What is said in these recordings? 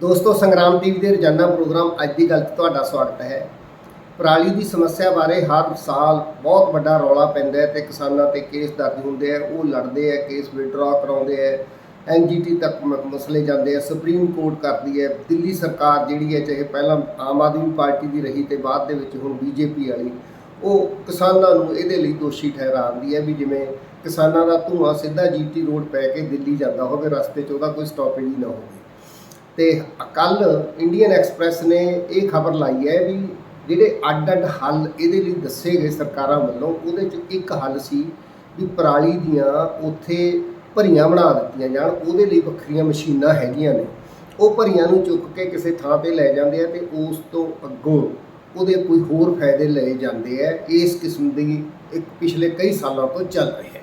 ਦੋਸਤੋ, ਸੰਗਰਾਮ ਟੀਵੀ ਦੇ ਰੋਜ਼ਾਨਾ ਪ੍ਰੋਗਰਾਮ ਅੱਜ ਦੀ ਗੱਲ 'ਚ ਤੁਹਾਡਾ ਸਵਾਗਤ ਹੈ। ਪਰਾਲੀ ਦੀ ਸਮੱਸਿਆ ਬਾਰੇ ਹਰ ਸਾਲ ਬਹੁਤ ਵੱਡਾ ਰੌਲਾ ਪੈਂਦਾ ਹੈ ਤੇ ਕਿਸਾਨਾਂ ਤੇ ਕੇਸ ਦਰਜ ਹੁੰਦੇ ਆ, ਉਹ ਲੜਦੇ ਆ, ਕੇਸ ਵਿਡਰਾ ਕਰਾਉਂਦੇ ਆ ਐਨਜੀਟੀ ਤੱਕ ਮਸਲੇ ਜਾਂਦੇ ਆ, ਸੁਪਰੀਮ ਕੋਰਟ ਕਰਦੀ ਹੈ, ਦਿੱਲੀ ਸਰਕਾਰ ਜਿਹੜੀ ਹੈ, ਚਾਹੇ ਪਹਿਲਾਂ ਆਮ ਆਦਮੀ ਪਾਰਟੀ ਦੀ ਰਹੀ ਤੇ ਬਾਅਦ ਦੇ ਵਿੱਚ ਹੁਣ ਬੀਜੇਪੀ ਵਾਲੀ, ਉਹ ਕਿਸਾਨਾਂ ਨੂੰ ਇਹਦੇ ਲਈ ਦੋਸ਼ੀ ਠਹਿਰਾਉਂਦੀ ਹੈ ਵੀ ਜਿਵੇਂ ਕਿਸਾਨਾਂ ਦਾ ਧੂਆਂ ਸਿੱਧਾ ਜੀਟੀ ਰੋਡ ਪੈ ਕੇ ਦਿੱਲੀ ਜਾਂਦਾ ਹੋਵੇ, ਰਸਤੇ 'ਚ ਉਹਦਾ ਕੋਈ ਸਟਾਪੇਜ ਹੀ ਨਾ ਹੋਵੇ। ਤੇ ਕੱਲ ਇੰਡੀਅਨ ਐਕਸਪ੍ਰੈਸ ਨੇ ਇਹ ਖਬਰ ਲਾਈ ਹੈ ਵੀ ਜਿਹੜੇ ਅੱਡ-ਅੱਡ ਹੱਲ ਇਹਦੇ ਲਈ ਦੱਸੇ ਗਏ ਸਰਕਾਰਾਂ ਵੱਲੋਂ, ਉਹਦੇ 'ਚ ਇੱਕ ਹੱਲ ਸੀ ਵੀ ਪਰਾਲੀ ਦੀਆਂ ਉੱਥੇ ਭਰੀਆਂ ਬਣਾ ਦਿੱਤੀਆਂ ਜਾਣ, ਉਹਦੇ ਲਈ ਵੱਖਰੀਆਂ ਮਸ਼ੀਨਾਂ ਹੈਗੀਆਂ ਨੇ। ਉਹ ਭਰੀਆਂ ਨੂੰ ਚੁੱਕ ਕੇ ਕਿਸੇ ਥਾਂ ਤੇ ਲੈ ਜਾਂਦੇ ਆ ਤੇ ਉਸ ਤੋਂ ਅੱਗੋਂ ਉਹਦੇ ਕੋਈ ਹੋਰ ਫਾਇਦੇ ਲਏ ਜਾਂਦੇ ਆ, ਇਸ ਕਿਸਮ ਦੀ ਇੱਕ ਪਿਛਲੇ ਕਈ ਸਾਲਾਂ ਤੋਂ ਚੱਲ ਰਹੀ ਹੈ।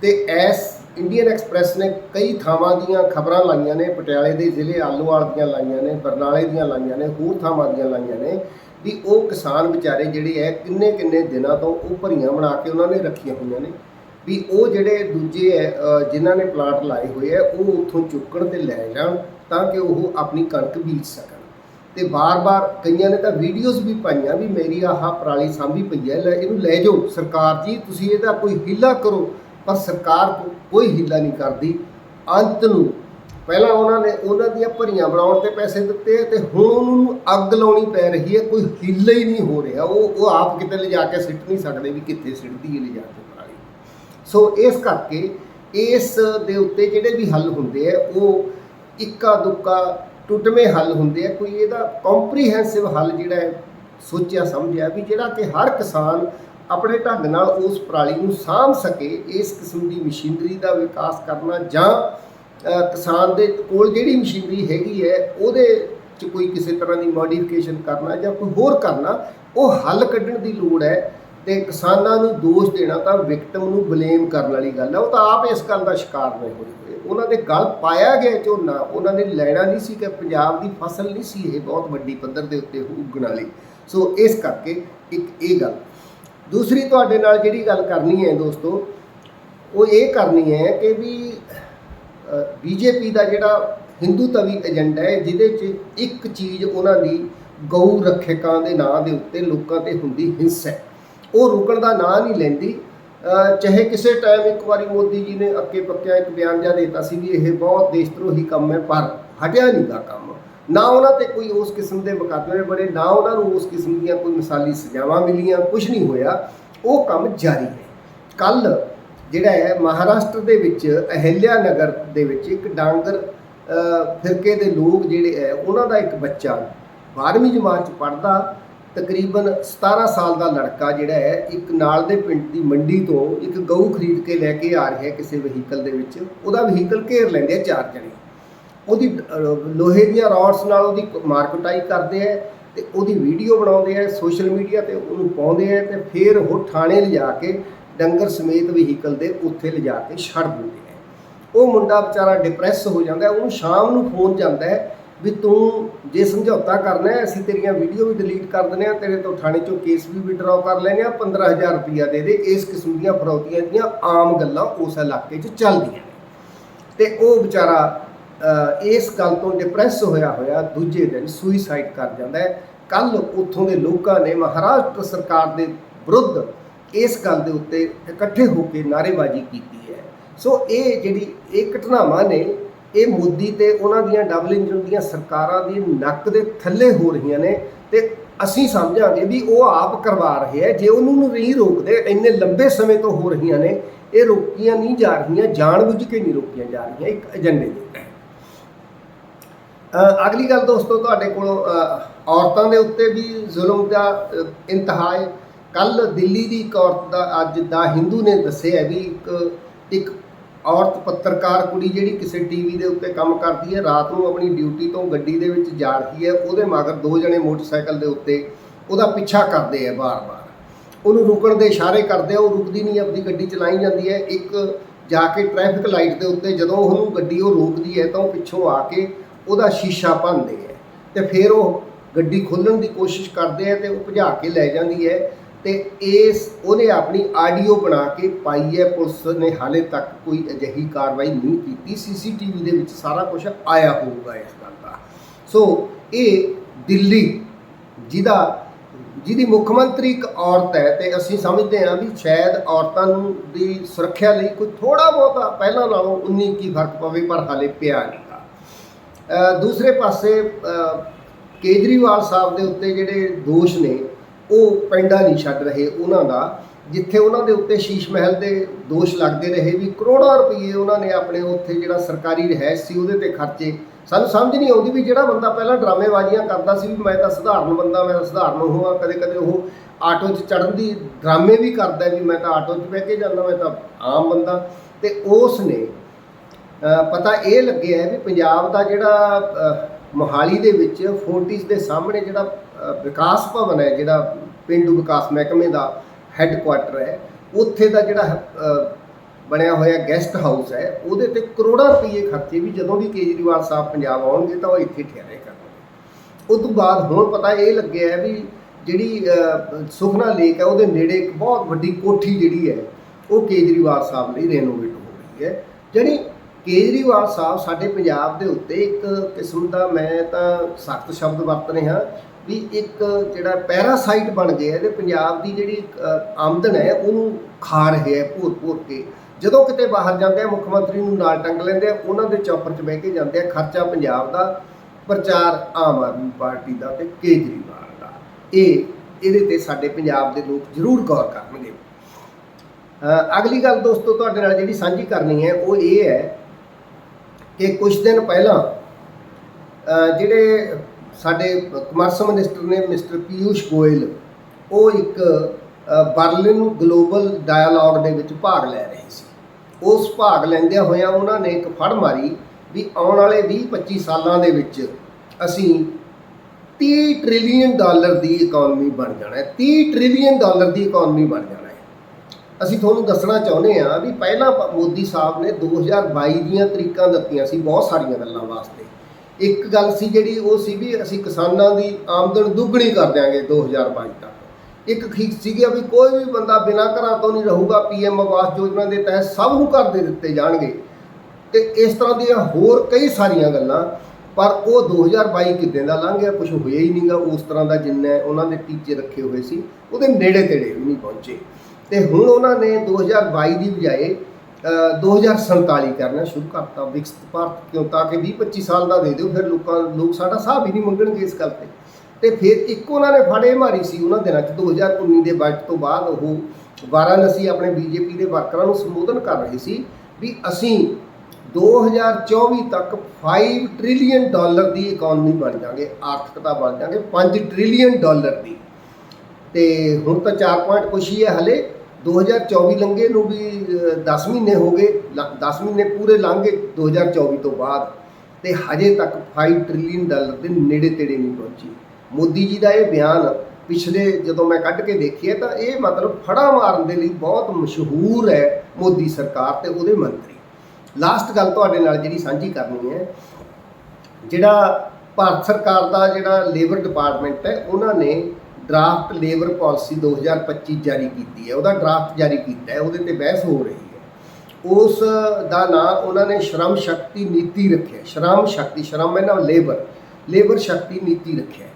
ਤੇ ਐਸ ਇੰਡੀਅਨ ਐਕਸਪ੍ਰੈਸ ਨੇ ਕਈ ਥਾਵਾਂ ਦੀਆਂ ਖਬਰਾਂ ਲਾਈਆਂ ਨੇ, ਪਟਿਆਲੇ ਦੇ ਜ਼ਿਲ੍ਹੇ ਆਲੋਵਾਲ ਦੀਆਂ ਲਾਈਆਂ ਨੇ, ਬਰਨਾਲੇ ਦੀਆਂ ਲਾਈਆਂ ਨੇ, ਹੋਰ ਥਾਵਾਂ ਦੀਆਂ ਲਾਈਆਂ ਨੇ ਵੀ ਉਹ ਕਿਸਾਨ ਵਿਚਾਰੇ ਜਿਹੜੇ ਐ ਕਿੰਨੇ ਕਿੰਨੇ ਦਿਨਾਂ ਤੋਂ ਉਹ ਭਰੀਆਂ ਬਣਾ ਕੇ ਉਹਨਾਂ ਨੇ ਰੱਖੀਆਂ ਹੋਈਆਂ ਨੇ ਵੀ ਉਹ ਜਿਹੜੇ ਦੂਜੇ ਐ ਜਿਨ੍ਹਾਂ ਨੇ ਪਲਾਟ ਲਾਏ ਹੋਏ ਐ, ਉਹ ਉੱਥੋਂ ਚੁੱਕਣ ਤੇ ਲੈ ਜਾਣ ਤਾਂ ਕਿ ਉਹ ਆਪਣੀ ਕਣਕ ਬੀਜ ਸਕਣ। ਤੇ ਬਾਰ-ਬਾਰ ਕਈਆਂ ਨੇ ਤਾਂ ਵੀਡੀਓਜ਼ ਵੀ ਪਾਈਆਂ ਵੀ ਮੇਰੀ ਆਹ ਪਰਾਲੀ ਸਾਂਭੀ ਪਈ ਹੈ ਲੈ ਇਹਨੂੰ ਲੈ ਜਾਓ ਸਰਕਾਰ ਜੀ, ਤੁਸੀਂ ਇਹਦਾ ਕੋਈ ਹੀਲਾ ਕਰੋ। ਪਰ ਸਰਕਾਰ ਕੋਈ ਹੀਲਾ ਨਹੀਂ ਕਰਦੀ। ਅੰਤ ਨੂੰ ਪਹਿਲਾਂ ਉਹਨਾਂ ਨੇ ਉਹਨਾਂ ਦੀਆਂ ਭਰੀਆਂ ਬਣਾਉਣ ਤੇ ਪੈਸੇ ਦਿੱਤੇ ਤੇ ਹੁਣ ਉਹਨੂੰ ਅੱਗ ਲਾਉਣੀ ਪੈ ਰਹੀ ਹੈ। ਕੋਈ ਹੀਲਾ ਹੀ ਨਹੀਂ ਹੋ ਰਿਹਾ। ਉਹ ਉਹ ਆਪ ਕਿਤੇ ਲਿਜਾ ਕੇ ਸਿੱਟ ਨਹੀਂ ਸਕਦੇ ਵੀ ਕਿੱਥੇ ਸਿੱਟਦੀ ਹੈ ਲਿਜਾ ਕੇ ਪਰਾਲੀ। ਸੋ ਇਸ ਕਰਕੇ ਇਸ ਦੇ ਉੱਤੇ ਜਿਹੜੇ ਵੀ ਹੱਲ ਹੁੰਦੇ ਆ, ਉਹ ਇੱਕਾ ਦੁੱਕਾ ਟੁੱਟਵੇਂ ਹੱਲ ਹੁੰਦੇ ਆ। ਕੋਈ ਇਹਦਾ ਕੰਪਰੀਹੈਂਸਿਵ ਹੱਲ ਜਿਹੜਾ ਹੈ, ਸੋਚਿਆ ਸਮਝਿਆ ਵੀ ਜਿਹੜਾ ਕਿ ਹਰ ਕਿਸਾਨ ਆਪਣੇ ਢੰਗ ਨਾਲ ਉਸ ਪਰਾਲੀ ਨੂੰ ਸਾਂਭ ਸਕੇ, ਇਸ ਕਿਸਮ ਦੀ ਮਸ਼ੀਨਰੀ ਦਾ ਵਿਕਾਸ ਕਰਨਾ ਜਾਂ ਕਿਸਾਨ ਦੇ ਕੋਲ ਜਿਹੜੀ ਮਸ਼ੀਨਰੀ ਹੈਗੀ ਹੈ, ਉਹਦੇ ਚ ਕੋਈ ਕਿਸੇ ਤਰ੍ਹਾਂ ਦੀ ਮੋਡੀਫਿਕੇਸ਼ਨ ਕਰਨਾ ਜਾਂ ਕੋਈ ਹੋਰ ਕਰਨਾ, ਉਹ ਹੱਲ ਕੱਢਣ ਦੀ ਲੋੜ ਹੈ ਤੇ ਕਿਸਾਨਾਂ ਨੂੰ ਦੋਸ਼ ਦੇਣਾ ਤਾਂ ਵਿਕਟਮ ਨੂੰ ਬਲੇਮ ਕਰਨ ਵਾਲੀ ਗੱਲ ਹੈ। ਉਹ ਤਾਂ ਆਪ ਇਸ ਗੱਲ ਦਾ ਸ਼ਿਕਾਰ ਨਹੀਂ ਹੋਏ ਹੋਏ। ਉਹਨਾਂ ਦੇ ਗਲ ਪਾਇਆ ਗਿਆ ਝੋਨਾ, ਉਹਨਾਂ ਨੇ ਲੈਣਾ ਨਹੀਂ ਸੀ ਕਿ ਪੰਜਾਬ ਦੀ ਫਸਲ ਨਹੀਂ ਸੀ, ਇਹ ਬਹੁਤ ਵੱਡੀ ਪੱਧਰ ਦੇ ਉੱਤੇ ਉੱਗਣ ਵਾਲੀ। ਸੋ ਇਸ ਕਰਕੇ ਇੱਕ ਇਹ ਗੱਲ ਦੂਸਰੀ ਤੁਹਾਡੇ ਨਾਲ ਜਿਹੜੀ ਗੱਲ ਕਰਨੀ ਹੈ ਦੋਸਤੋ, ਉਹ ਇਹ ਕਰਨੀ ਹੈ ਕਿ ਵੀ ਬੀਜੇਪੀ ਦਾ ਜਿਹੜਾ ਹਿੰਦੂ ਤਵੀ ਏਜੰਡਾ ਹੈ, ਜਿਹਦੇ 'ਚ ਇੱਕ ਚੀਜ਼ ਉਹਨਾਂ ਦੀ ਗਊ ਰੱਖਿਅਕਾਂ ਦੇ ਨਾਂ ਦੇ ਉੱਤੇ ਲੋਕਾਂ ਤੇ ਹੁੰਦੀ ਹਿੰਸਾ ਹੈ। ਉਹ ਰੁਕਣ ਦਾ ਨਾਂ ਨਹੀਂ ਲੈਂਦੀ। ਚਾਹੇ ਕਿਸੇ ਟਾਈਮ ਇੱਕ ਵਾਰੀ ਮੋਦੀ ਜੀ ਨੇ ਅੱਕੇ ਪੱਕਿਆ ਇੱਕ ਬਿਆਨ ਜਿਹਾ ਦਿੱਤਾ ਸੀ ਵੀ ਇਹ ਬਹੁਤ ਦੇਸ਼ ਧਰੋਹੀ ਕੰਮ ਹੈ, ਪਰ ਹਟਿਆ ਨਹੀਂ ਦਾ ਕੰਮ। ਨਾ ਉਹਨਾਂ ਤੇ ਕੋਈ ਉਸ ਕਿਸਮ ਦੇ ਮੁਕੱਦਮੇ ਬਣੇ, ਨਾ ਉਹਨਾਂ ਨੂੰ ਉਸ ਕਿਸਮ ਦੀਆਂ ਕੋਈ ਮਿਸਾਲੀ ਸਜ਼ਾਵਾਂ ਮਿਲੀਆਂ ਕੁਝ ਨਹੀਂ ਹੋਇਆ। ਉਹ ਕੰਮ ਜਾਰੀ ਹੈ। ਕੱਲ ਜਿਹੜਾ ਹੈ, ਮਹਾਰਾਸ਼ਟਰ ਦੇ ਵਿੱਚ ਅਹਿਲਿਆ ਨਗਰ ਦੇ ਵਿੱਚ ਇੱਕ ਡਾਂਗਰ ਫਿਰਕੇ ਦੇ ਲੋਕ ਜਿਹੜੇ ਹੈ, ਉਹਨਾਂ ਦਾ ਇੱਕ ਬੱਚਾ 12ਵੀਂ ਜਮਾਤ ਚ ਪੜਦਾ ਤਕਰੀਬਨ 17 ਸਾਲ ਦਾ ਲੜਕਾ ਜਿਹੜਾ ਹੈ, ਇੱਕ ਨਾਲ ਦੇ ਪਿੰਡ ਦੀ ਮੰਡੀ ਤੋਂ ਇੱਕ ਗਊ ਖਰੀਦ ਕੇ ਲੈ ਕੇ ਆ ਰਿਹਾ ਕਿਸੇ ਵਹੀਕਲ ਦੇ ਵਿੱਚ। ਉਹਦਾ ਵਹੀਕਲ ਘੇਰ ਲੈਂਦੇ ਆ ਚਾਰ ਜਣੇ। ਉਹਦੀ ਅ, ਲੋਹੇ ਦੀਆਂ ਰੌਡਸ ਨਾਲ ਉਹਦੀ ਮਾਰਕਟਾਈ ਕਰਦੇ ਆ ਤੇ ਉਹਦੀ ਵੀਡੀਓ ਬਣਾਉਂਦੇ ਆ ਸੋਸ਼ਲ ਮੀਡੀਆ ਤੇ ਉਹਨੂੰ ਪਾਉਂਦੇ ਆ ਤੇ ਫਿਰ ਉਹ ਥਾਣੇ ਲਿਜਾ ਕੇ ਡੰਗਰ ਸਮੇਤ ਵਹੀਕਲ ਦੇ ਉੱਥੇ ਲਿਜਾ ਕੇ ਛੱਡ ਦਿੰਦੇ ਆ। ਉਹ ਮੁੰਡਾ ਵਿਚਾਰਾ ਡਿਪਰੈਸ ਹੋ ਜਾਂਦਾ ਉਹਨੂੰ ਸ਼ਾਮ ਨੂੰ ਫੋਨ ਜਾਂਦਾ ਹੈ ਵੀ ਤੂੰ ਜੇ ਸਮਝੌਤਾ ਕਰਨਾ ਹੈ ਅਸੀਂ ਤੇਰੀਆਂ ਵੀਡੀਓ ਵੀ ਡਿਲੀਟ ਕਰ ਦਿੰਦੇ ਆ ਤੇਰੇ ਤੋਂ ਥਾਣੇ ਚੋਂ ਕੇਸ ਵੀ ਵਿਡਰਾਅ ਕਰ ਲੈਣੇ ਆ 15000 ਰੁਪਇਆ ਦੇ ਦੇ ਇਸ ਕਿਸਮ ਦੀਆਂ ਫਰੌਤੀਆਂ ਦੀਆਂ ਆਮ ਗੱਲਾਂ ਉਸ ਇਲਾਕੇ 'ਚ ਚੱਲਦੀਆਂ ਨੇ। ਤੇ ਉਹ ਵਿਚਾਰਾ ਇਸ ਗੱਲ ਤੋਂ ਡਿਪਰੈਸ ਹੋਇਆ ਹੋਇਆ ਦੂਜੇ ਦਿਨ ਸੁਈਸਾਈਡ ਕਰ ਜਾਂਦਾ ਹੈ। ਕੱਲ ਉੱਥੋਂ ਦੇ ਲੋਕਾਂ ਨੇ ਮਹਾਰਾਸ਼ਟਰ ਸਰਕਾਰ ਦੇ ਵਿਰੁੱਧ ਇਸ ਗੱਲ ਦੇ ਉੱਤੇ ਇਕੱਠੇ ਹੋ ਕੇ ਨਾਅਰੇਬਾਜ਼ੀ ਕੀਤੀ ਹੈ। ਸੋ ਇਹ ਜਿਹੜੀ ਇਹ ਘਟਨਾਵਾਂ ਨੇ, ਇਹ ਮੋਦੀ ਤੇ ਉਹਨਾਂ ਦੀਆਂ ਡਬਲ ਇੰਜਨ ਦੀਆਂ ਸਰਕਾਰਾਂ ਦੀ ਨੱਕ ਦੇ ਥੱਲੇ ਹੋ ਰਹੀਆਂ ਨੇ ਤੇ ਅਸੀਂ ਸਮਝਾਂਗੇ ਵੀ ਉਹ ਆਪ ਕਰਵਾ ਰਹੇ ਹੈ। ਜੇ ਉਹਨੂੰ ਨੂੰ ਨਹੀਂ ਰੋਕਦੇ, ਇੰਨੇ ਲੰਬੇ ਸਮੇਂ ਤੋਂ ਹੋ ਰਹੀਆਂ ਨੇ, ਇਹ ਰੋਕੀਆਂ ਨਹੀਂ ਜਾ ਰਹੀਆਂ, ਜਾਣਬੁੱਝ ਕੇ ਨਹੀਂ ਰੋਕੀਆਂ ਜਾ ਰਹੀਆਂ, ਇੱਕ ਏਜੰਡੇ ਦੇ ਤਹਿਤ ਅਗਲੀ ਗੱਲ ਦੋਸਤੋ, ਤੁਹਾਡੇ ਕੋਲ ਔਰਤਾਂ ਦੇ ਉੱਤੇ ਵੀ ਜ਼ੁਲਮ ਦਾ ਇੰਤਹਾ ਹੈ। ਕੱਲ ਦਿੱਲੀ ਦੀ ਇੱਕ ਔਰਤ ਦਾ, ਅੱਜ ਦਾ ਹਿੰਦੂ ਨੇ ਦੱਸਿਆ ਵੀ ਇੱਕ ਇੱਕ ਔਰਤ ਪੱਤਰਕਾਰ ਕੁੜੀ ਜਿਹੜੀ ਕਿਸੇ ਟੀਵੀ ਦੇ ਉੱਤੇ ਕੰਮ ਕਰਦੀ ਹੈ, ਰਾਤ ਨੂੰ ਆਪਣੀ ਡਿਊਟੀ ਤੋਂ ਗੱਡੀ ਦੇ ਵਿੱਚ ਜਾ ਰਹੀ ਹੈ, ਉਹਦੇ ਮਗਰ ਦੋ ਜਣੇ ਮੋਟਰਸਾਈਕਲ ਦੇ ਉੱਤੇ ਉਹਦਾ ਪਿੱਛਾ ਕਰਦੇ ਆ ਬਾਰ-ਬਾਰ ਉਹਨੂੰ ਰੁਕਣ ਦੇ ਇਸ਼ਾਰੇ ਕਰਦੇ ਆ, ਉਹ ਰੁਕਦੀ ਨਹੀਂ ਆਪਣੀ ਗੱਡੀ ਚਲਾਈ ਜਾਂਦੀ ਹੈ। ਇੱਕ ਜਾ ਕੇ ਟ੍ਰੈਫਿਕ ਲਾਈਟ ਦੇ ਉੱਤੇ ਜਦੋਂ ਉਹਨੂੰ ਗੱਡੀ ਉਹ ਰੋਕਦੀ ਹੈ, ਤਾਂ ਉਹ ਪਿੱਛੋਂ ਆ ਕੇ ਉਹਦਾ ਸ਼ੀਸ਼ਾ ਭੰਨਦੇ ਹੈ ਤੇ ਫਿਰ ਉਹ ਗੱਡੀ ਖੋਲਣ ਦੀ ਕੋਸ਼ਿਸ਼ ਕਰਦੇ ਆ ਤੇ ਉਹ ਭਜਾ ਕੇ ਲੈ ਜਾਂਦੀ ਹੈ ਤੇ ਇਸ ਉਹਨੇ ਆਪਣੀ ਆਡੀਓ ਬਣਾ ਕੇ ਪਾਈ ਹੈ, ਪੁਲਿਸ ਨੇ ਹਾਲੇ ਤੱਕ ਕੋਈ ਅਜਿਹੀ ਕਾਰਵਾਈ ਨਹੀਂ ਕੀਤੀ। ਸੀਸੀਟੀਵੀ ਦੇ ਵਿੱਚ ਸਾਰਾ ਕੁਝ ਆਇਆ ਹੋਊਗਾ ਇਸ ਗੱਲ ਦਾ। ਸੋ ਇਹ ਦਿੱਲੀ ਜਿਹਦਾ ਜਿਹਦੀ ਮੁੱਖ ਮੰਤਰੀ ਇੱਕ ਔਰਤ ਹੈ ਤੇ ਅਸੀਂ ਸਮਝਦੇ ਹਾਂ ਵੀ ਸ਼ਾਇਦ ਔਰਤਾਂ ਨੂੰ ਦੀ ਸੁਰੱਖਿਆ ਲਈ ਕੋਈ ਥੋੜਾ ਬਹੁਤਾ ਪਹਿਲਾਂ ਨਾਲੋਂ ਉਨੀ ਕੀ ਫ਼ਰਕ ਪਵੇ, ਪਰ ਹਾਲੇ ਪਿਆ ਨਹੀਂ। ਦੂਸਰੇ ਪਾਸੇ ਕੇਜਰੀਵਾਲ ਸਾਹਿਬ ਦੇ ਉੱਤੇ ਜਿਹੜੇ ਦੋਸ਼ ਨੇ, ਉਹ ਪੈਂਡਾ ਨਹੀਂ ਛੱਡ ਰਹੇ ਉਹਨਾਂ ਦਾ, ਜਿੱਥੇ ਉਹਨਾਂ ਦੇ ਉੱਤੇ ਸ਼ੀਸ਼ ਮਹਿਲ ਦੇ ਦੋਸ਼ ਲੱਗਦੇ ਰਹੇ ਵੀ ਕਰੋੜਾਂ ਰੁਪਏ ਉਹਨਾਂ ਨੇ ਆਪਣੇ ਉੱਥੇ ਜਿਹੜਾ ਸਰਕਾਰੀ ਰਿਹਾਇਸ਼ ਸੀ ਉਹਦੇ ਤੇ ਖਰਚੇ। ਸਾਨੂੰ ਸਮਝ ਨਹੀਂ ਆਉਂਦੀ ਵੀ ਜਿਹੜਾ ਬੰਦਾ ਪਹਿਲਾਂ ਡਰਾਮੇਬਾਜ਼ੀਆਂ ਕਰਦਾ ਸੀ ਵੀ ਮੈਂ ਤਾਂ ਸਧਾਰਨ ਬੰਦਾ, ਮੈਂ ਤਾਂ ਸਧਾਰਨ ਹੋਵਾਂ ਕਦੇ ਕਦੇ ਉਹ ਆਟੋ 'ਚ ਚੜਨ ਦੀ ਡਰਾਮੇ ਵੀ ਕਰਦਾ ਵੀ ਮੈਂ ਤਾਂ ਆਟੋ 'ਚ ਬਹਿ ਕੇ ਜਾਂਦਾ, ਮੈਂ ਤਾਂ ਆਮ ਬੰਦਾ। ਤੇ ਉਸ ਨੇ ਪਤਾ ਇਹ ਲੱਗਿਆ ਹੈ ਵੀ ਪੰਜਾਬ ਦਾ ਜਿਹੜਾ ਮੋਹਾਲੀ ਦੇ ਵਿੱਚ ਫੋਰਟਿਸ ਦੇ ਸਾਹਮਣੇ ਜਿਹੜਾ ਵਿਕਾਸ ਭਵਨ ਹੈ ਜਿਹੜਾ ਪਿੰਡੂ ਵਿਕਾਸ ਮਹਿਕਮੇ ਦਾ ਹੈੱਡਕੁਆਟਰ ਹੈ ਉੱਥੇ ਦਾ ਜਿਹੜਾ ਅ, ਬਣਿਆ ਹੋਇਆ ਗੈਸਟ ਹਾਊਸ ਹੈ ਉਹਦੇ ਤੇ ਕਰੋੜਾਂ ਰੁਪਏ ਖਰਚੇ ਵੀ ਜਦੋਂ ਵੀ ਕੇਜਰੀਵਾਲ ਸਾਹਿਬ ਪੰਜਾਬ ਆਉਣਗੇ ਤਾਂ ਉਹ ਇੱਥੇ ਠਹਿਰੇ ਕਰਨਗੇ। ਉਸ ਤੋਂ ਬਾਅਦ ਹੁਣ ਪਤਾ ਇਹ ਲੱਗਿਆ ਹੈ ਵੀ ਜਿਹੜੀ ਸੁਖਨਾ ਲੇਕ ਹੈ ਉਹਦੇ ਨੇੜੇ ਇੱਕ ਬਹੁਤ ਵੱਡੀ ਕੋਠੀ ਜਿਹੜੀ ਹੈ ਉਹ ਕੇਜਰੀਵਾਲ ਸਾਹਿਬ ਲਈ ਰੈਨੋਵੇਟ ਹੋ ਰਹੀ ਹੈ। ਜਿਹੜੀ ਕੇਜਰੀਵਾਲ ਸਾਹਿਬ ਸਾਡੇ ਪੰਜਾਬ ਦੇ ਉੱਤੇ ਇੱਕ ਕਿਸਮ ਦਾ ਮੈਂ ਤਾਂ ਸਖਤ ਸ਼ਬਦ ਵਰਤ ਰਿਹਾ ਵੀ ਇੱਕ ਜਿਹੜਾ ਪੈਰਾਸਾਈਟ ਬਣ ਗਿਆ ਇਹਦੇ ਪੰਜਾਬ ਦੀ ਜਿਹੜੀ ਆਮਦਨ ਹੈ ਉਹਨੂੰ ਖਾ ਰਹੇ ਹੈ ਭੂਰ ਭੂਰ ਕੇ। ਜਦੋਂ ਕਿਤੇ ਬਾਹਰ ਜਾਂਦੇ ਆ, ਮੁੱਖ ਮੰਤਰੀ ਨੂੰ ਨਾਲ ਟੰਗ ਲੈਂਦੇ ਆ, ਉਹਨਾਂ ਦੇ ਚੌਪਰ 'ਚ ਬਹਿ ਕੇ ਜਾਂਦੇ ਆ, ਖਰਚਾ ਪੰਜਾਬ ਦਾ, ਪ੍ਰਚਾਰ ਆਮ ਆਦਮੀ ਪਾਰਟੀ ਦਾ ਤੇ ਕੇਜਰੀਵਾਲ ਦਾ। ਇਹ, ਇਹਦੇ ਤੇ ਸਾਡੇ ਪੰਜਾਬ ਦੇ ਲੋਕ ਜ਼ਰੂਰ ਗੌਰ ਕਰਨਗੇ। ਅਗਲੀ ਗੱਲ ਦੋਸਤੋ, ਤੁਹਾਡੇ ਨਾਲ ਜਿਹੜੀ ਸਾਂਝੀ ਕਰਨੀ ਹੈ, ਉਹ ਇਹ ਹੈ ਕਿ ਕੁਝ ਦਿਨ ਪਹਿਲਾਂ ਜਿਹੜੇ ਸਾਡੇ ਕਮਰਸ ਮਿਨਿਸਟਰ ਨੇ ਮਿਸਟਰ ਪੀਯੂਸ਼ ਗੋਇਲ, ਉਹ ਇੱਕ ਬਰਲਿਨ ਗਲੋਬਲ ਡਾਇਲਾਗ ਦੇ ਵਿੱਚ ਭਾਗ ਲੈ ਰਹੇ ਸੀ। ਉਸ ਭਾਗ ਲੈਂਦਿਆਂ ਹੋਇਆਂ ਉਹਨਾਂ ਨੇ ਇੱਕ ਫੜ ਮਾਰੀ ਵੀ ਆਉਣ ਵਾਲੇ 20-25 ਸਾਲਾਂ ਦੇ ਵਿੱਚ ਅਸੀਂ 30 ਟ੍ਰਿਲੀਅਨ ਡਾਲਰ ਦੀ ਇਕਨੋਮੀ ਬਣ ਜਾਣਾ ਹੈ 30 ਟ੍ਰਿਲੀਅਨ ਡਾਲਰ ਦੀ ਇਕਨੋਮੀ ਬਣ ਜਾਣਾ ਅਸੀਂ ਤੁਹਾਨੂੰ ਦੱਸਣਾ ਚਾਹੁੰਦੇ ਹਾਂ ਵੀ ਪਹਿਲਾਂ ਮੋਦੀ ਸਾਹਿਬ ਨੇ 2022 ਦੀਆਂ ਤਰੀਕਾਂ ਦਿੱਤੀਆਂ ਸੀ ਬਹੁਤ ਸਾਰੀਆਂ ਗੱਲਾਂ ਵਾਸਤੇ। ਇੱਕ ਗੱਲ ਸੀ ਜਿਹੜੀ ਉਹ ਸੀ ਵੀ ਅਸੀਂ ਕਿਸਾਨਾਂ ਦੀ ਆਮਦਨ ਦੁੱਗਣੀ ਕਰ ਦਿਆਂਗੇ 2022 ਤੱਕ। ਇੱਕ ਠੀਕ ਸੀਗਾ ਵੀ ਕੋਈ ਵੀ ਬੰਦਾ ਬਿਨਾਂ ਘਰਾਂ ਤੋਂ ਨਹੀਂ ਰਹੂਗਾ ਪੀਐਮ ਆਵਾਸ ਯੋਜਨਾ ਦੇ ਤਹਿਤ ਸਭ ਨੂੰ ਘਰ ਦੇ ਦਿੱਤੇ ਜਾਣਗੇ। ਤੇ ਇਸ ਤਰ੍ਹਾਂ ਦੀਆਂ ਹੋਰ ਕਈ ਸਾਰੀਆਂ ਗੱਲਾਂ, ਪਰ ਉਹ 2022 ਕਿੱਦਾਂ ਦਾ ਲੰਘ ਗਿਆ ਕੁਝ ਹੋਇਆ ਹੀ ਨਹੀਂਗਾ ਉਸ ਤਰ੍ਹਾਂ ਦਾ ਜਿੰਨਾ ਉਹਨਾਂ ਦੇ ਟੀਚੇ ਰੱਖੇ ਹੋਏ ਸੀ, ਉਹਦੇ ਨੇੜੇ ਤੇੜੇ ਵੀ ਨਹੀਂ ਪਹੁੰਚੇ। ਤੇ ਹੁਣ ਉਹਨਾਂ ਨੇ 2022 ਦੀ ਬਜਾਏ ਅ, 2047 ਕਰਨਾ ਸ਼ੁਰੂ ਕਰਤਾ ਵਿਕਸਿਤ ਭਾਰਤ ਕਿਉਂ? ਤਾਂ ਕਿ 20 25 ਸਾਲ ਦਾ ਦੇ ਦਿਓ ਫਿਰ ਲੋਕਾਂ ਲੋਕ ਸਾਡਾ ਹਿਸਾਬ ਹੀ ਨਹੀਂ ਮੰਗਣਗੇ ਇਸ ਗੱਲ ਤੇ। ਤੇ ਫਿਰ ਇੱਕ ਉਹਨਾਂ ਨੇ ਫੜੇ ਮਾਰੀ ਸੀ ਉਹਨਾਂ ਦਿਨਾਂ 'ਚ 2019 ਦੇ ਬਜਟ ਤੋਂ ਬਾਅਦ ਉਹ ਵਾਰਾਣਸੀ ਆਪਣੇ ਬੀਜੇਪੀ ਦੇ ਵਰਕਰਾਂ ਨੂੰ ਸੰਬੋਧਨ ਕਰ ਰਹੇ ਸੀ ਵੀ ਅਸੀਂ 2024 ਤੱਕ 5 ਟ੍ਰਿਲੀਅਨ ਡਾਲਰ ਦੀ ਇਕਨੋਮੀ ਬਣ ਜਾਾਂਗੇ ਆਰਥਿਕਤਾ ਬਣ ਜਾਾਂਗੇ 5 ਟ੍ਰਿਲੀਅਨ ਡਾਲਰ ਦੀ। ਤੇ ਹੁਣ ਤਾਂ 4 ਪੁਆਇੰਟ ਕੁਛ ਹੀ ਹੈ ਹਲੇ। 2024 ਲੰਘੇ ਨੂੰ ਵੀ 10 ਮਹੀਨੇ ਹੋ ਗਏ 10 ਮਹੀਨੇ ਪੂਰੇ ਲੰਘੇ 2024 ਤੋਂ ਬਾਅਦ। ਤੇ ਹਜੇ ਤੱਕ 5 ਟ੍ਰਿਲੀਅਨ ਡਾਲਰ ਦੇ ਨੇੜੇ ਤੇੜੇ ਨਹੀਂ ਪਹੁੰਚੀ। ਮੋਦੀ ਜੀ ਦਾ ਇਹ ਬਿਆਨ ਪਿਛਲੇ ਜਦੋਂ ਮੈਂ ਕੱਢ ਕੇ ਦੇਖਿਆ ਤਾਂ ਇਹ ਮਤਲਬ ਫੜਾ ਮਾਰਨ ਦੇ ਲਈ ਬਹੁਤ ਮਸ਼ਹੂਰ ਹੈ ਮੋਦੀ ਸਰਕਾਰ ਤੇ ਉਹਦੇ ਮੰਤਰੀ। ਲਾਸਟ ਗੱਲ ਤੁਹਾਡੇ ਨਾਲ ਜਿਹੜੀ ਸਾਂਝੀ ਕਰਨੀ ਹੈ, ਜਿਹੜਾ ਭਾਰਤ ਸਰਕਾਰ ਦਾ ਜਿਹੜਾ ਲੇਬਰ ਡਿਪਾਰਟਮੈਂਟ ਹੈ, ਉਹਨਾਂ ਨੇ ਡਰਾਫਟ ਲੇਬਰ ਪਾਲਿਸੀ 2025 ਜਾਰੀ ਕੀਤੀ ਹੈ। ਉਹਦਾ ਡਰਾਫਟ ਜਾਰੀ ਕੀਤਾ ਹੈ ਉਹਦੇ ਤੇ ਬਹਿਸ ਹੋ ਰਹੀ ਹੈ। ਉਸ ਦਾ ਨਾਂ ਉਹਨਾਂ ਨੇ ਸ਼ਰਮ ਸ਼ਕਤੀ ਨੀਤੀ ਰੱਖਿਆ। ਸ਼ਰਮ ਸ਼ਕਤੀ ਸ਼ਰਮ ਹੈ ਨਾ ਲੇਬਰ। ਲੇਬਰ ਸ਼ਕਤੀ ਨੀਤੀ ਰੱਖਿਆ।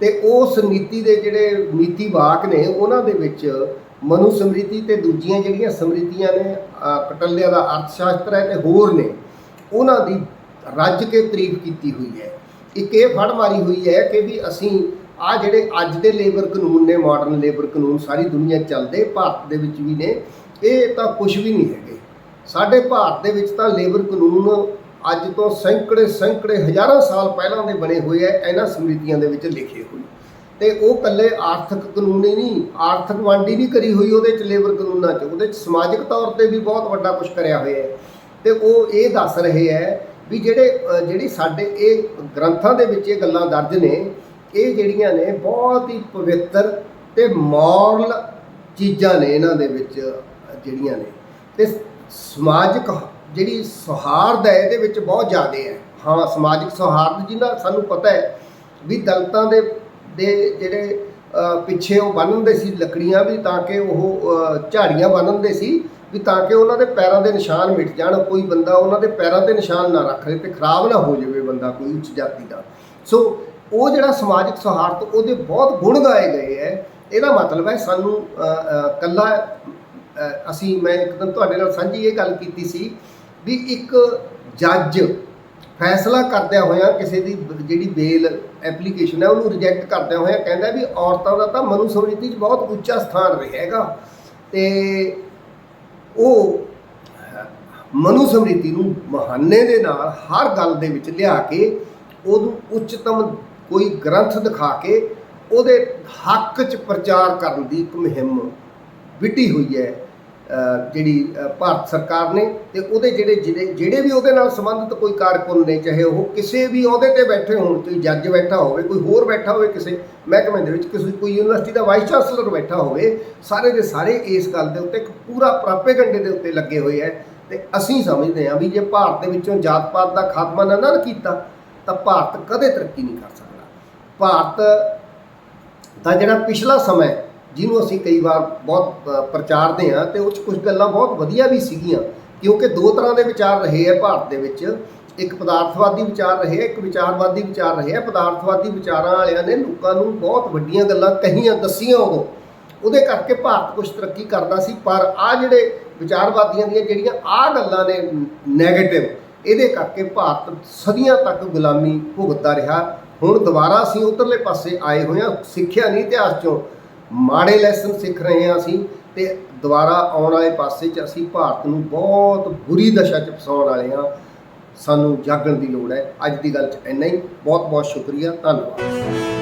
ਤੇ ਉਸ ਨੀਤੀ ਦੇ ਜਿਹੜੇ ਨੀਤੀ ਵਾਕ ਨੇ ਉਹਨਾਂ ਦੇ ਵਿੱਚ ਮਨੂ ਸਮ੍ਰਿਤੀ ਤੇ ਦੂਜੀਆਂ ਜਿਹੜੀਆਂ ਸਮ੍ਰਿਤੀਆਂ ਨੇ ਅ, ਦਾ ਅਰਥ ਸ਼ਾਸਤਰ ਹੈ ਤੇ ਹੋਰ ਨੇ ਉਹਨਾਂ ਦੀ ਰੱਜ ਕੇ ਤਾਰੀਫ ਕੀਤੀ ਹੋਈ ਹੈ। ਇੱਕ ਇਹ ਫੜ ਮਾਰੀ ਹੋਈ ਹੈ ਕਿ ਵੀ ਅਸੀਂ ਆ ਜਿਹੜੇ ਅੱਜ ਦੇ ਲੇਬਰ ਕਾਨੂੰਨ ਨੇ ਮਾਡਰਨ ਲੇਬਰ ਕਾਨੂੰਨ, ਸਾਰੀ ਦੁਨੀਆ ਚੱਲਦੇ, ਭਾਰਤ ਦੇ ਵਿੱਚ ਵੀ ਨੇ, ਇਹ ਤਾਂ ਕੁਝ ਵੀ ਨਹੀਂ ਹੈਗੇ। ਸਾਡੇ ਭਾਰਤ ਦੇ ਵਿੱਚ ਤਾਂ ਲੇਬਰ ਕਾਨੂੰਨ ਅੱਜ ਤੋਂ ਸੈਂਕੜੇ ਸੈਂਕੜੇ, ਹਜ਼ਾਰਾਂ ਸਾਲ ਪਹਿਲਾਂ ਦੇ ਬਣੇ ਹੋਏ ਐ ਇਹਨਾਂ ਸਮ੍ਰਿਤੀਆਂ ਦੇ ਵਿੱਚ ਲਿਖੇ ਹੋਏ। ਤੇ ਉਹ ਕੱਲੇ ਆਰਥਿਕ ਕਾਨੂੰਨ ਹੀ ਨਹੀਂ, ਆਰਥਿਕ ਵੰਡ ਨਹੀਂ ਕਰੀ ਹੋਈ ਉਹਦੇ ਚ ਲੇਬਰ ਕਾਨੂੰਨਾਂ ਚ, ਉਹਦੇ ਚ ਸਮਾਜਿਕ ਤੌਰ ਤੇ ਵੀ ਬਹੁਤ ਵੱਡਾ ਕੁਝ ਕਰਿਆ ਹੋਇਆ ਹੈ। ਤੇ ਉਹ ਇਹ ਦੱਸ ਰਹੇ ਹੈ ਵੀ ਜਿਹੜੇ ਜਿਹੜੀ ਸਾਡੇ ਇਹ ਗ੍ਰੰਥਾਂ ਦੇ ਵਿੱਚ ਇਹ ਗੱਲਾਂ ਦਰਜ ਨੇ ਇਹ ਜਿਹੜੀਆਂ ਨੇ ਬਹੁਤ ਹੀ ਪਵਿੱਤਰ ਤੇ ਮੋਰਲ ਚੀਜ਼ਾਂ ਨੇ ਇਹਨਾਂ ਦੇ ਵਿੱਚ, ਜਿਹੜੀਆਂ ਨੇ। ਤੇ ਸਮਾਜਿਕ ਜਿਹੜੀ ਸੌਹਾਰਦ ਹੈ, ਇਹਦੇ ਵਿੱਚ ਬਹੁਤ ਜ਼ਿਆਦਾ ਹੈ। ਹਾਂ, ਸਮਾਜਿਕ ਸੌਹਾਰਦ ਜਿਹਦਾ ਸਾਨੂੰ ਪਤਾ ਹੈ ਵੀ ਦਲਤਾਂ ਦੇ ਦੇ ਜਿਹੜੇ ਪਿੱਛੇ ਉਹ ਬੰਨ੍ਹਦੇ ਸੀ ਲੱਕੜੀਆਂ ਵੀ ਤਾਂ ਕਿ ਉਹ ਝਾੜੀਆਂ ਬੰਨ੍ਹਦੇ ਸੀ ਵੀ ਤਾਂ ਕਿ ਉਹਨਾਂ ਦੇ ਪੈਰਾਂ ਦੇ ਨਿਸ਼ਾਨ ਮਿਟ ਜਾਣ। ਕੋਈ ਬੰਦਾ ਉਹਨਾਂ ਦੇ ਪੈਰਾਂ ਤੇ ਨਿਸ਼ਾਨ ਨਾ ਰੱਖ ਲੇ ਤੇ ਖਰਾਬ ਨਾ ਹੋ ਜਾਵੇ ਬੰਦਾ ਕੋਈ ਉੱਚ ਜਾਤੀ ਦਾ। ਸੋ ਉਹ ਜਿਹੜਾ ਸਮਾਜਿਕ ਸੌਹਾਰਦ ਉਹਦੇ ਬਹੁਤ ਗੁਣ ਗਾਏ ਗਏ ਹੈ ਇਹਦਾ ਮਤਲਬ ਹੈ ਸਾਨੂੰ ਅ, ਕੱਲਾ ਅਸੀਂ ਮੈਂ ਇੱਕਦਮ ਤੁਹਾਡੇ ਨਾਲ ਸਾਂਝੀ ਇਹ ਗੱਲ ਕੀਤੀ ਸੀ ਵੀ ਇੱਕ ਜੱਜ ਫੈਸਲਾ ਕਰਦਿਆਂ ਹੋਇਆਂ ਕਿਸੇ ਦੀ ਜਿਹੜੀ ਬੇਲ ਐਪਲੀਕੇਸ਼ਨ ਹੈ ਉਹਨੂੰ ਰਿਜੈਕਟ ਕਰਦਿਆਂ ਹੋਇਆ ਕਹਿੰਦਾ ਵੀ ਔਰਤਾਂ ਦਾ ਤਾਂ ਮਨੂ ਸਮ੍ਰਿਤੀ 'ਚ ਬਹੁਤ ਉੱਚਾ ਸਥਾਨ ਰਿਹਾ ਹੈਗਾ ਤੇ ਉਹ ਮਨੂ ਸਮ੍ਰਿਤੀ ਨੂੰ ਬਹਾਨੇ ਦੇ ਨਾਲ ਹਰ ਗੱਲ ਦੇ ਵਿੱਚ ਲਿਆ ਕੇ ਉਹਨੂੰ ਉੱਚਤਮ ਕੋਈ ਗ੍ਰੰਥ ਦਿਖਾ ਕੇ ਉਹਦੇ ਹੱਕ 'ਚ ਪ੍ਰਚਾਰ ਕਰਨ ਦੀ ਇੱਕ ਮੁਹਿੰਮ ਵਿੱਢੀ ਹੋਈ ਹੈ ਜਿਹੜੀ ਭਾਰਤ ਸਰਕਾਰ ਨੇ ਤੇ ਉਹਦੇ ਜਿਹੜੇ ਜਿਹੜੇ ਜਿਹੜੇ ਵੀ ਉਹਦੇ ਨਾਲ ਸੰਬੰਧਿਤ ਕੋਈ ਕਾਰਕੁਨ ਨੇ, ਚਾਹੇ ਉਹ ਕਿਸੇ ਵੀ ਅਹੁਦੇ ਤੇ ਬੈਠੇ ਹੋਣ, ਕੋਈ ਜੱਜ ਬੈਠਾ ਹੋਵੇ, ਕੋਈ ਹੋਰ ਬੈਠਾ ਹੋਵੇ ਕਿਸੇ ਮਹਿਕਮੇ ਦੇ ਵਿੱਚ, ਕਿਸੇ, ਕੋਈ ਯੂਨੀਵਰਸਿਟੀ ਦਾ ਵਾਈਸ ਚਾਂਸਲਰ ਬੈਠਾ ਹੋਵੇ, ਸਾਰੇ ਦੇ ਸਾਰੇ ਇਸ ਗੱਲ ਦੇ ਉੱਤੇ ਇੱਕ ਪੂਰਾ ਪ੍ਰਾਪੇਗੰਡੇ ਦੇ ਉੱਤੇ ਲੱਗੇ ਹੋਏ ਹੈ ਤੇ ਅਸੀਂ ਸਮਝਦੇ ਹਾਂ ਵੀ ਜੇ ਭਾਰਤ ਦੇ ਵਿੱਚੋਂ ਜਾਤ ਪਾਤ ਦਾ ਖਾਤਮਾ ਨਾ ਨਾ ਕੀਤਾ, ਤਾਂ ਭਾਰਤ ਕਦੇ ਤਰੱਕੀ ਨਹੀਂ ਕਰ ਸਕਦਾ। ਭਾਰਤ ਦਾ ਜਿਹੜਾ ਪਿਛਲਾ ਸਮਾਂ ਜਿਹਨੂੰ ਅਸੀਂ ਕਈ ਵਾਰ ਬਹੁਤ ਪ੍ਰਚਾਰਦੇ ਹਾਂ ਤੇ ਉਹ 'ਚ ਕੁਝ ਗੱਲਾਂ ਬਹੁਤ ਵਧੀਆ ਵੀ ਸੀਗੀਆਂ। ਕਿਉਂਕਿ ਦੋ ਤਰ੍ਹਾਂ ਦੇ ਵਿਚਾਰ ਰਹੇ ਹੈ ਭਾਰਤ ਦੇ ਵਿੱਚ। ਇੱਕ ਪਦਾਰਥਵਾਦੀ ਵਿਚਾਰ ਰਹੇ ਇੱਕ ਵਿਚਾਰਵਾਦੀ ਵਿਚਾਰ ਰਹੇ ਹੈ ਪਦਾਰਥਵਾਦੀ ਵਿਚਾਰਾਂ ਵਾਲਿਆਂ ਨੇ ਲੋਕਾਂ ਨੂੰ ਬਹੁਤ ਵੱਡੀਆਂ ਗੱਲਾਂ ਕਹੀਆਂ, ਦੱਸੀਆਂ ਉਦੋਂ ਉਹਦੇ ਕਰਕੇ ਭਾਰਤ ਕੁਝ ਤਰੱਕੀ ਕਰਦਾ ਸੀ, ਪਰ ਆ ਜਿਹੜੇ ਵਿਚਾਰਵਾਦੀਆਂ ਦੀਆਂ ਜਿਹੜੀਆਂ ਆ ਗੱਲਾਂ ਨੇ 네ਗੇਟਿਵ ਇਹਦੇ ਕਰਕੇ ਭਾਰਤ ਸਦੀਆਂ ਤੱਕ ਗੁਲਾਮੀ ਭੁਗਤਦਾ ਰਿਹਾ। ਹੁਣ ਦੁਬਾਰਾ ਅਸੀਂ ਉਧਰਲੇ ਪਾਸੇ ਆਏ ਹੋਏ ਹਾਂ, ਸਿੱਖਿਆ ਨਹੀਂ ਇਤਿਹਾਸ ਚੋਂ ਮਾੜੇ ਲੈਸਨ ਸਿੱਖ ਰਹੇ ਹਾਂ ਅਸੀਂ ਤੇ ਦੁਬਾਰਾ ਆਉਣ ਵਾਲੇ ਪਾਸੇ 'ਚ ਅਸੀਂ ਭਾਰਤ ਨੂੰ ਬਹੁਤ ਬੁਰੀ ਦਸ਼ਾ 'ਚ ਫਸਾਉਣ ਵਾਲੇ ਹਾਂ। ਸਾਨੂੰ ਜਾਗਣ ਦੀ ਲੋੜ ਹੈ। ਅੱਜ ਦੀ ਗੱਲ 'ਚ ਇੰਨਾ ਹੀ। ਬਹੁਤ ਬਹੁਤ ਸ਼ੁਕਰੀਆ। ਧੰਨਵਾਦ।